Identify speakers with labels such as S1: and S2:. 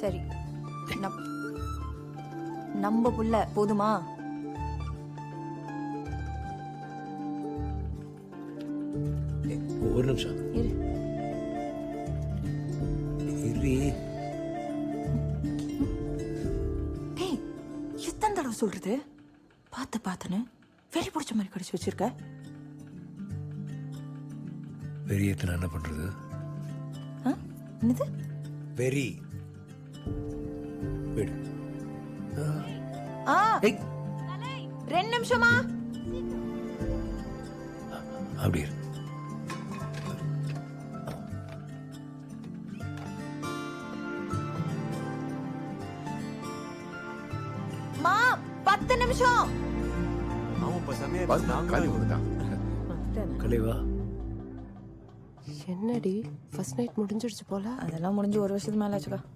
S1: சரி நம்- நம்ம புள்ள போதுமா?
S2: ஒரு நிமிஷம்.
S1: இரு.
S2: இரு.
S1: டேய் எத்தனை தடவை சொல்றது? பார்த்து பார்த்துன்னு வெளி பிடிச்ச மாதிரி கடிச்சு வச்சிருக்க.
S2: பெரியத்தனை என்ன பண்றது?
S1: ஆ? என்னது?
S2: வெரி ஏய்.
S1: ரெண்டு நிமிஷமா?
S2: அப்படி இரு.
S1: மா பத்து நிமிஷம்.
S3: என்னடி? ஃபர்ஸ்ட் நைட் முடிஞ்சிடுச்சு போல?
S1: அதெல்லாம் முடிஞ்சு ஒரு வருஷத்துக்கு மேல ஆச்சுக்கா